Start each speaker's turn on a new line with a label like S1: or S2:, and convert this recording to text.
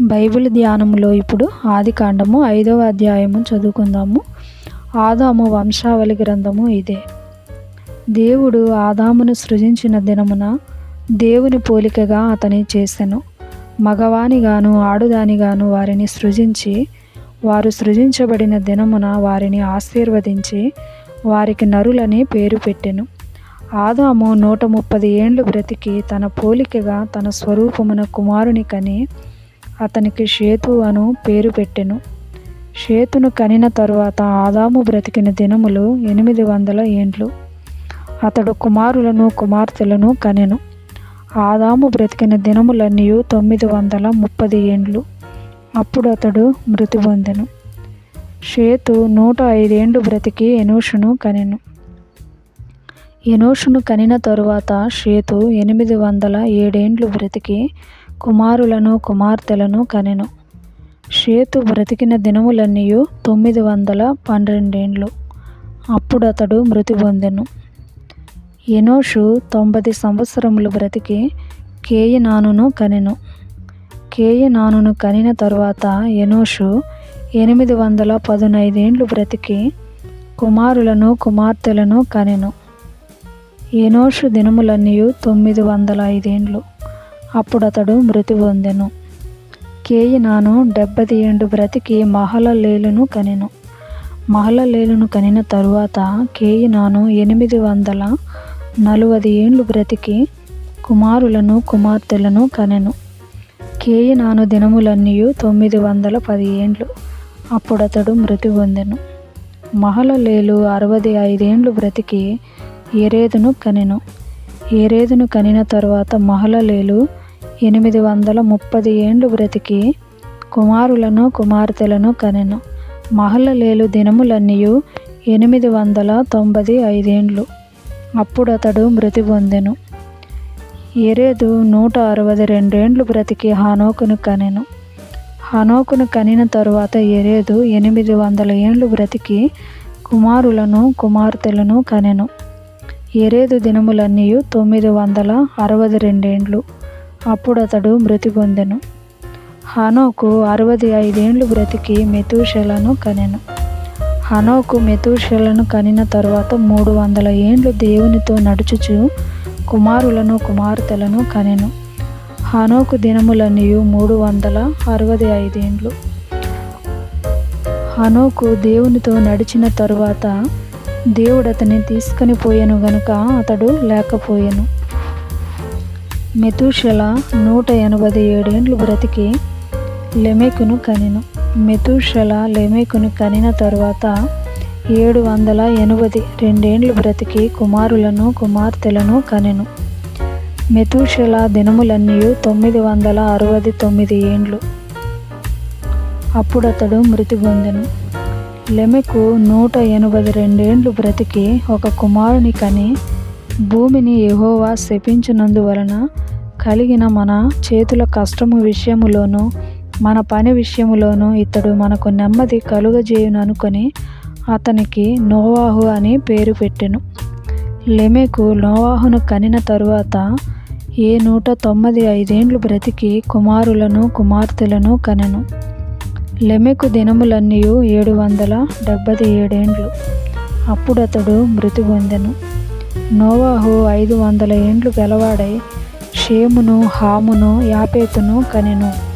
S1: Bible ధ్యానంలో ఇప్పుడు ఆది కాండము ఐదవ అధ్యాయము చదువుకుందాము. ఆదాము వంశావళి గ్రంథము ఇదే. దేవుడు ఆదామును సృజించిన దినమున దేవుని పోలికగా అతని చేసెను. మగవానిగాను ఆడుదానిగాను వారిని సృజించి వారు సృజించబడిన దినమున వారిని ఆశీర్వదించి వారికి నరులని పేరు పెట్టెను. ఆదాము నూట ముప్పది ఏండ్లు బ్రతికి తన పోలికగా తన స్వరూపమున కుమారుని కని అతనికి షేతు అను పేరు పెట్టెను. షేతును కనిన తరువాత ఆదాము బ్రతికిన దినములు ఎనిమిది వందల ఏండ్లు. అతడు కుమారులను కుమార్తెలను కనెను. ఆదాము బ్రతికిన దినములన్నీ తొమ్మిది వందల ముప్పది ఏండ్లు. అప్పుడు అతడు మృతి పొందెను. షేతు నూట ఐదేండ్లు బ్రతికి ఎనోషును కనెను. ఎనోషును కనిన తరువాత షేతు ఎనిమిది వందల ఏడేండ్లు బ్రతికి కుమారులను కుమార్తెలను కనెను. షేతు బ్రతికిన దినములన్నీయు తొమ్మిది వందల పన్నెండేండ్లు. అప్పుడు అతడు మృతి పొందెను. ఎనోషు తొంభై సంవత్సరములు బ్రతికి కేయినానును కనెను. కేయినానును కనిన తరువాత ఎనోషు ఎనిమిది వందల పదునైదేండ్లు బ్రతికి కుమారులను కుమార్తెలను కనెను. ఎనోషు దినములన్నీ తొమ్మిది వందల ఐదేండ్లు. అప్పుడు అతడు మృతి పొందెను. కేయినాను డెబ్బది ఏండు బ్రతికి మహలలేలును కనెను. మహలలేలును కనిన తరువాత కేయినాను ఎనిమిది వందల నలభై ఏండ్లు బ్రతికి కుమారులను కుమార్తెలను కనెను. కేయినాను దినములన్నీ తొమ్మిది వందల పది ఏండ్లు అప్పుడతడు మృతి పొందెను. మహలలేలు అరవై ఐదేండ్లు బ్రతికి ఎరేదును కనెను. ఎరేదును కనిన తరువాత మహలలేలు ఎనిమిది వందల ముప్పది ఏండ్లు బ్రతికి కుమారులను కుమార్తెలను కనెను. మహలలేలు దినములన్నీయు ఎనిమిది వందల తొంభై ఐదేండ్లు. అప్పుడు అతడు మృతి పొందెను. ఎరేదు నూట అరవై రెండేండ్లు బ్రతికి హానోకును కనెను. హనోకును కనిన తరువాత ఎరేదు ఎనిమిది వందల ఏండ్లు బ్రతికి కుమారులను కుమార్తెలను కనెను. ఎరేదు దినములన్నీ తొమ్మిది వందల అరవై రెండేండ్లు. అప్పుడు అతడు మృతి పొందెను. హనోకు అరవై ఐదేండ్లు బ్రతికి మెతూషలను కనెను. హనోకు మెతూషలను కనిన తరువాత మూడు వందల ఏండ్లు దేవునితో నడుచుచు కుమారులను కుమార్తెలను కనెను. హనోకు దినములన్నీ మూడు వందల అరవై ఐదేండ్లు. హనోకు దేవునితో నడిచిన తరువాత దేవుడు అతన్ని తీసుకొని పోయాను గనుక అతడు లేకపోయాను. మెతుషెల నూట ఎనభై ఏడేండ్లు బ్రతికి లెమెకును కనెను. మెతూషల లెమెకును కనిన తరువాత ఏడు వందల ఎనభై రెండేండ్లు బ్రతికి కుమారులను కుమార్తెలను కనెను. మెతూషల దినములన్నీ తొమ్మిది వందల అరవై తొమ్మిది ఏండ్లు. అప్పుడతడు మృతి పొందెను లెమెకు నూట ఎనభై రెండేండ్లు బ్రతికి ఒక కుమారుని కని భూమిని ఎహోవా శపించినందువలన కలిగిన మన చేతుల కష్టము విషయములోను మన పని విషయములోను ఇతడు మనకు నెమ్మది కలుగజేయును అనుకొని అతనికి నోవాహు అని పేరు పెట్టెను. లెమెకు నోవాహును కనిన తరువాత ఏ నూట తొమ్మిది ఐదేండ్లు బ్రతికి కుమారులను కుమార్తెలను కనెను. లెమెకు దినములన్నీ ఏడు వందల డెబ్బది ఏడేండ్లు. అప్పుడతడు మృతి పొందెను. నోవాహు ఐదు వందల ఏండ్లు గలవాడై షేమును హామును యాపేతును కనెను.